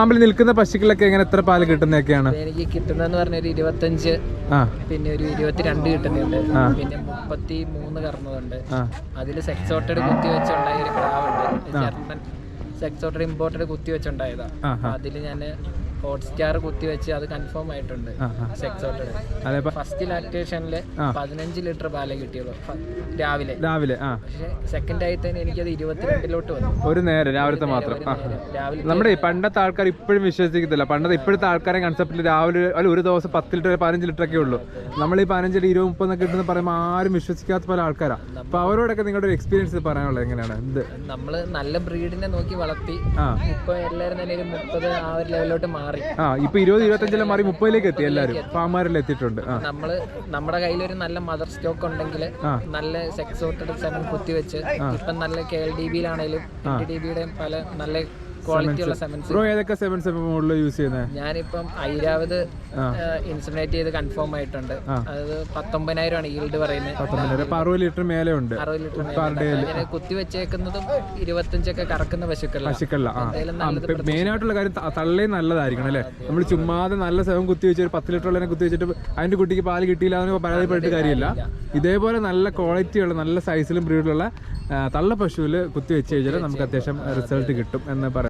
ഫാമിൽ നിൽക്കുന്ന പശുക്കളൊക്കെ എങ്ങനെ എത്ര പാൽ കിട്ടുന്നതൊക്കെയാണ്? എനിക്ക് കിട്ടുന്നതെന്ന് പറഞ്ഞ ഒരു ഇരുപത്തഞ്ച് പിന്നെ ഒരു ഇരുപത്തിരണ്ട് കിട്ടുന്നുണ്ട്. പിന്നെ മുപ്പത്തി മൂന്ന് കറന്നതുണ്ട് അതിൽ സെക്സോട്ടഡ് കുത്തി വെച്ചുണ്ടായ ഒരു ക്രാവുണ്ട് ജർമ്മൻ സെക്സോട്ടഡ് ഇമ്പോർട്ടഡ് കുത്തി വെച്ചുണ്ടായതാ. അതിൽ ഞാൻ ഹോട്ട്സ്റ്റാർ കുത്തി വെച്ച് അത് കൺഫേം ആയിട്ടുണ്ട്. സെക്സോട്ടഡ് ഫസ്റ്റ് ലാക്ടേഷനിൽ പതിനഞ്ച് ലിറ്റർ പാലേ കിട്ടിയുള്ളൂ രാവിലെ. രാവിലെ പക്ഷെ സെക്കൻഡ് ആയി തന്നെ എനിക്കത് ഇരുപത്തിരണ്ടിലോട്ട് വന്നു. ഒരു നേരം രാവിലത്തെ മാത്രം. നമ്മുടെ പണ്ടത്തെ ആൾക്കാർ ഇപ്പോഴും വിശ്വസിക്കത്തില്ല. പണ്ടത്തെ ഇപ്പോഴത്തെ ആൾക്കാരെ കൺസെപ്റ്റിൽ രാവിലെ അല്ല ഒരു ദിവസം പത്ത് ലിറ്റർ പതിനഞ്ച് ലിറ്റർ ഒക്കെ ഉള്ളൂ. നമ്മൾ ഈ പതിനഞ്ച് ലിറ്റർ ഇരുപത് മുപ്പതെന്നൊക്കെ കിട്ടുന്ന പറയുമ്പോൾ ആരും വിശ്വസിക്കാത്ത പല ആൾക്കാരാണ് അപ്പൊ അവരോടൊക്കെ നിങ്ങളുടെ ഒരു എക്സ്പീരിയൻസ് പറയാനുള്ളത് എങ്ങനെയാണ്? എന്ത്? നമ്മൾ നല്ല ബ്രീഡിനെ നോക്കി വളർത്തി ഇപ്പൊ എല്ലാവരും തന്നെ ഒരു മുപ്പത് ആ ഒരു ലെവലിലോട്ട് മാറി ആ ഇപ്പൊ ഇരുപത് ഇരുപത്തഞ്ചിലെ മാറി മുപ്പതിലേക്ക് എത്തി എല്ലാവരും ഫാമാരെല്ലാം എത്തിയിട്ടുണ്ട്. ആ. നമ്മൾ നമ്മുടെ കയ്യിലൊരു നല്ല മദർ സ്റ്റോക്ക് ഉണ്ടെങ്കിൽ. നല്ല സെക്സോട്ടഡ് സെവൻ കുത്തിവെച്ച് ഇപ്പം നല്ല കെ എൽ ഡി ബിയിലാണേലും ഡി ബിയുടെയും പല നല്ല ക്വാളിറ്റി ഉള്ള സെവൻസ് ബ്രോ ഏതൊക്കെ സെവൻ സെവൻ മോഡൽ യൂസ് ചെയ്യുന്നത് ഞാനിപ്പം ഐരാവത് ഇൻസുലേറ്റ് ചെയ്ത് കൺഫേം ആയിട്ടുണ്ട്. അത് പത്തൊമ്പതിനായിരം. ആണ് ഈൽഡ് പറയുന്നത് അപ്പൊ അറുപത് ലിറ്റർ മേലെ ഉണ്ട്. അറുപത് ലിറ്റർ ഞാൻ കുത്തി വെച്ചേക്കുന്നതും ഇരുപത്തഞ്ചൊക്കെ കറക്കുന്ന പശുക്കള. പശുക്കളില മെയിൻ ആയിട്ടുള്ള കാര്യം തള്ളേ നല്ലതായിരിക്കണം അല്ലേ? നമ്മൾ ചുമ്മാതെ നല്ല സെവൻ കുത്തി വെച്ച് ഒരു പത്ത് ലിറ്റർ ഉള്ളതിനെ കുത്തി വെച്ചിട്ട് അതിന്റെ കുട്ടിക്ക് പാൽ കിട്ടിയില്ല എന്ന് പരാതിപ്പെട്ടിട്ട് കാര്യമില്ല. ഇതേപോലെ നല്ല ക്വാളിറ്റിയുള്ള നല്ല സൈസിലും ബ്രീഡിലുള്ള തള്ള പശുവിൽ കുത്തി വെച്ച് കഴിഞ്ഞാൽ നമുക്ക് അത്യാവശ്യം റിസൾട്ട് കിട്ടും എന്ന് പറയാം